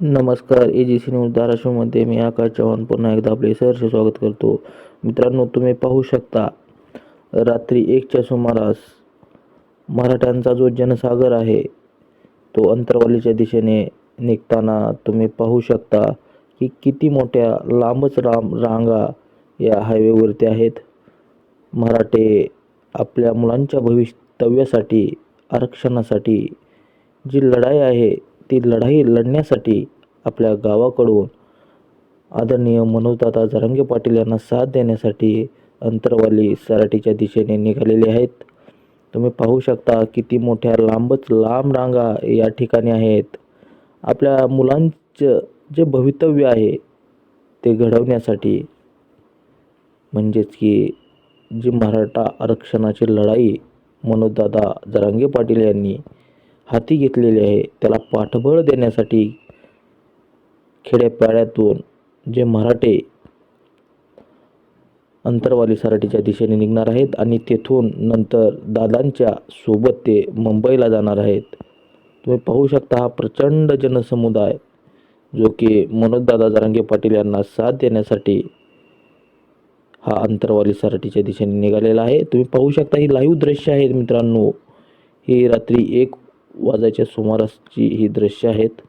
नमस्कार A G C news धाराशिवमध्ये मी आकाश चव्हाण पुन्हा एकदा आपले सहर्ष स्वागत करतो. मित्रांनो तुम्ही पाहू शकता रात्री एकच्या सुमारास मराठ्यांचा जो जनसागर आहे तो अंतरवालीच्या दिशेने निघताना तुम्ही पाहू शकता की किती मोठ्या लांबच लांब रांगा या हायवेवरती आहेत. मराठे आपल्या मुलांच्या भवितव्यासाठी आरक्षणासाठी जी लढाई आहे ती लढाई लढण्यासाठी आपल्या गावाकडून आदरणीय मनोजदादा जरांगे पाटील यांना साथ देण्यासाठी अंतरवाली सराटीच्या दिशेने निघालेले आहेत. तुम्ही पाहू शकता किती मोठ्या लांबच लांब रांगा या ठिकाणी आहेत. आपल्या मुलांचं जे भवितव्य आहे ते घडवण्यासाठी म्हणजेच की जी मराठा आरक्षणाची लढाई मनोजदादा जरांगे पाटील यांनी हाती घेतलेली आहे त्याला पाठबळ देण्यासाठी खेड्यापाड्यातून जे मराठे अंतरवाली सराटीच्या दिशेने निघणार आहेत आणि तेथून नंतर दादांच्या सोबत ते मुंबईला जाणार आहेत. तुम्ही पाहू शकता हा प्रचंड जनसमुदाय जो की मनोजदादा जरांगे पाटील यांना साथ देण्यासाठी हा अंतरवाली सराटीच्या दिशेने निघालेला आहे. तुम्ही पाहू शकता ही लाईव्ह दृश्य आहेत मित्रांनो. ही रात्री एक वाजायच्या सुमारासची ही दृश्य आहेत.